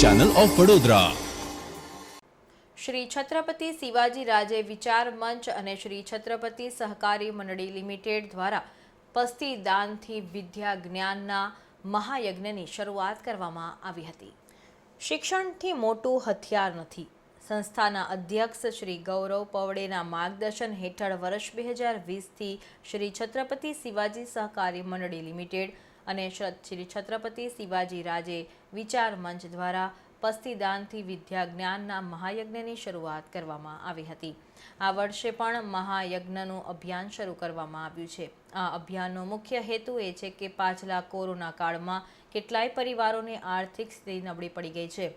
Channel of Vadodara Shri Chhatrapati Shivaji Raje વિચાર મંચ અને શ્રી છત્રપતિ સહકારી મંડળી લિમિટેડ દ્વારા પસ્તી દાનથી વિદ્યા જ્ઞાનના મહાયજ્ઞની શરૂઆત કરવામાં આવી હતી. શિક્ષણથી મોટું હથિયાર નથી. સંસ્થાના અધ્યક્ષ શ્રી ગૌરવ પવડેના માર્ગદર્શન હેઠળ વર્ષ બે હજાર વીસથી શ્રી છત્રપતિ શિવાજી સહકારી મંડળી લિમિટેડ અને શ્રી છત્રપતિ શિવાજી રાજે વિચાર મંચ દ્વારા પસ્તીદાનથી વિદ્યા જ્ઞાનના મહાયજ્ઞની શરૂઆત કરવામાં આવી હતી. આ વર્ષે પણ મહાયજ્ઞનું અભિયાન શરૂ કરવામાં આવ્યું છે. આ અભિયાનનો મુખ્ય હેતુ એ છે કે પાછલા કોરોના કાળમાં કેટલાય પરિવારોને આર્થિક સ્થિતિ નબળી પડી ગઈ છે.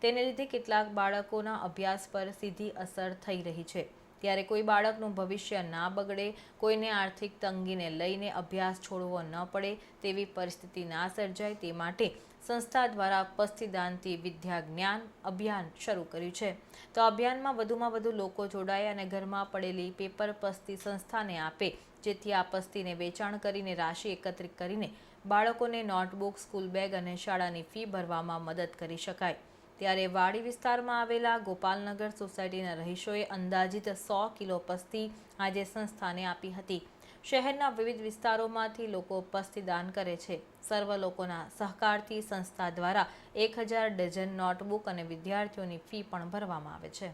તેને લીધે કેટલાક બાળકોના અભ્યાસ પર સીધી અસર થઈ રહી છે. ત્યારે કોઈ બાળકનું ભવિષ્ય ના બગડે, કોઈને આર્થિક તંગીને લઈને અભ્યાસ છોડવો ન પડે, તેવી પરિસ્થિતિ ના સર્જાય તે માટે સંસ્થા દ્વારા પસ્તીદાનથી વિદ્યા જ્ઞાન અભિયાન શરૂ કર્યું છે. તો અભિયાનમાં વધુમાં વધુ લોકો જોડાય અને ઘરમાં પડેલી પેપર પસ્તી સંસ્થાને આપે, જેથી આ પસ્તીને વેચાણ કરીને રાશિ એકત્રિત કરીને બાળકોને નોટબુક, સ્કૂલ બેગ અને શાળાની ફી ભરવામાં મદદ કરી શકાય. ત્યારે વાડી વિસ્તારમાં આવેલા ગોપાલનગર સોસાયટીના રહીશોએ અંદાજિત સો કિલો પસ્તી આજે સંસ્થાને આપી હતી. શહેરના વિવિધ વિસ્તારોમાંથી લોકો પસ્તી દાન કરે છે. સર્વ લોકોના સહકારથી સંસ્થા દ્વારા એક ડઝન નોટબુક અને વિદ્યાર્થીઓની ફી પણ ભરવામાં આવે છે.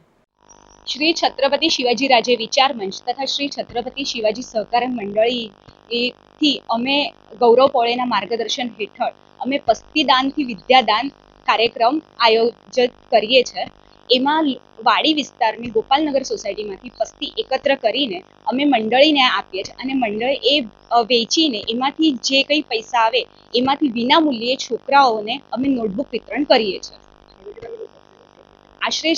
શ્રી છત્રપતિ શિવાજી રાજે વિચાર મંચ તથા શ્રી છત્રપતિ શિવાજી સહકાર મંડળી એ અમે ગૌરવ પોળેના માર્ગદર્શન હેઠળ અમે પસ્તીદાનથી વિદ્યાદાન કાર્યક્રમ આયોજિત કરીએ છીએ એમાં વાડી વિસ્તારની ગોપાલનગર સોસાયટીમાંથી પસ્તી એકત્ર કરીને અમે મંડળીને આપીએ છીએ અને મંડળ એ વેચીને એમાંથી જે કંઈ પૈસા આવે એમાંથી વિના મૂલ્યે છોકરાઓને અમે નોટબુક વિતરણ કરીએ છીએ. આશરે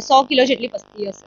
સો કિલો જેટલી પસ્તી હશે.